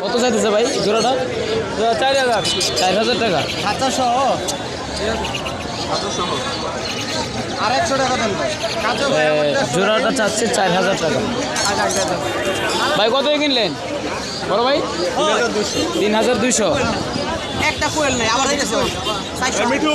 কত চাইতেছে ভাই জোড়াটা? চার হাজার। চার হাজার টাকা। খাঁচা সহ আড়াইশো টাকা দেন ভাই। জোড়াটা চাচ্ছে চার হাজার টাকা। ভাই কত কিনলেন? বড় ভাই? তিন হাজার দুইশো। একটা কোয়েল নেই আবার হয়ে গেছে মিঠু।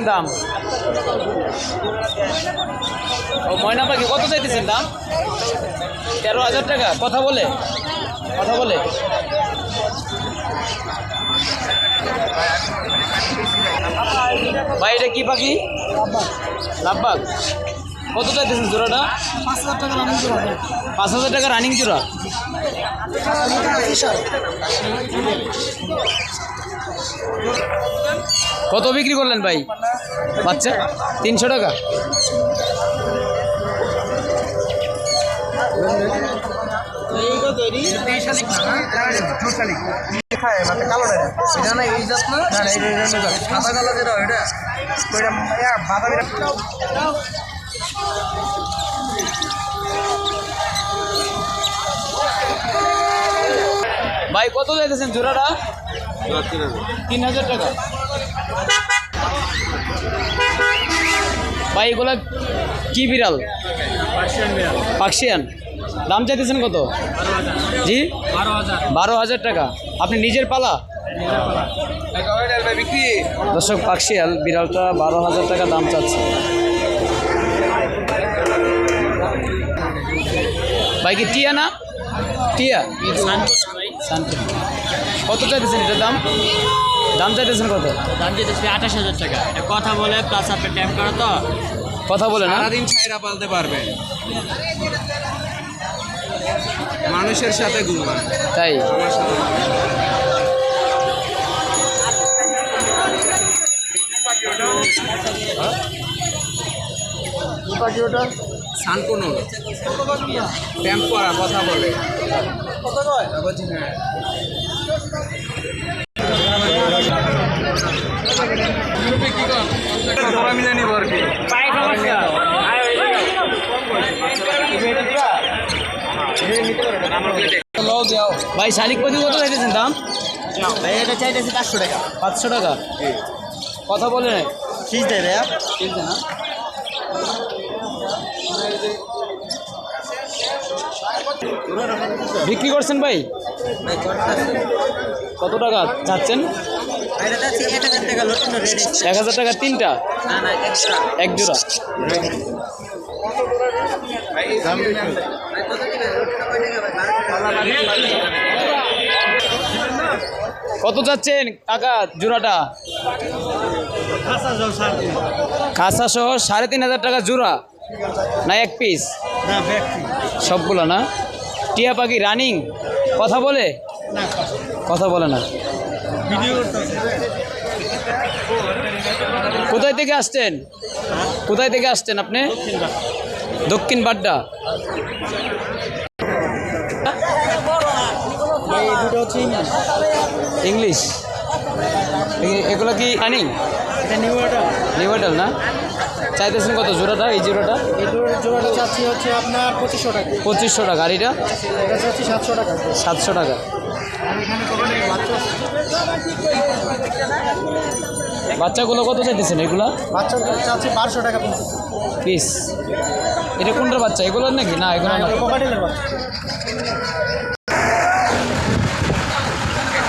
চাইতেছেন দাম? ও, ময়না পাখি, কত চাইতেছেন দাম? তেরো হাজার টাকা, কথা বলে কথা বলে। ভাই, এটা কি পাখি? লাভবাগ। কত চাইতেছেন জোড়াটা? পাঁচ হাজার টাকা রানিং করে পাঁচ হাজার টাকা রানিং জোড়া। কত বিক্রি করলেন ভাই? বাচ্চা? তিনশো টাকা? এটা ভাই, কত যাইতেছেন জোড়াটা? তিন হাজার টাকা। ভাই, এগুলা কি বিড়াল? পার্সিয়ান দাম চাইতেছেন কত? জি? বারো হাজার টাকা। আপনি নিজের পালা? দর্শক পার্সিয়াল বিড়ালটা বারো হাজার টাকা দাম চাচ্ছে। ভাই, কি টিয়া না? টিয়া? শান্তি। কত চাইতেছেন এটার দাম? দাম চাইতেছেন কত? দাম যেতেছে আঠাশ হাজার টাকা। এটা কথা বলে প্লাস আপনি ট্যাপ করা তো। কথা বলে না? সারাদিন ছাইরা পালতে পারবেন মানুষের সাথে ঘুমান তাই? আমার সাথে সানকোনো ট্যাম্প করা কথা বলে। বলছি, হ্যাঁ। সবাই মিলে নিব আর কি ভাই শালিক পাখি কত চাইতেছেন দাম? ভাই এটা চাইতেছি পাঁচশো টাকা। পাঁচশো টাকা? কথা বলে না ফিস দেয় ভাইয়া। কিনছে না? বিক্রি করছেন ভাই? কত টাকা চাচ্ছেন? এক হাজার টাকা তিনটা? এক জোড়া। কত চাচ্ছেন টাকা জোড়াটা? খাসা সহ সাড়ে তিন হাজার টাকা জোড়া। না এক পিস সবগুলো না? টিয়া পাখি রানিং কথা বলে? কথা বলে। না। কোথায় থেকে আসছেন? কোথায় থেকে আসছেন আপনি? দক্ষিণ বাড্ডা। ইংলিশ এগুলো কি রানিং নিউ না? চাইতেছেন কত জোড়াটা এই জোড়াটা? জোড়াটা চাচ্ছি হচ্ছে আপনার পঁচিশশো টাকা। পঁচিশশো টাকা আর এটা? চাচ্ছি সাতশো টাকা। সাতশো টাকা। বাচ্চাগুলো কত চাইতেছেন এগুলা? বাচ্চা চাচ্ছি বারোশো টাকা পিস। এটা কোনটার বাচ্চা? এগুলোর নাকি? না এগুলো বাচ্চা।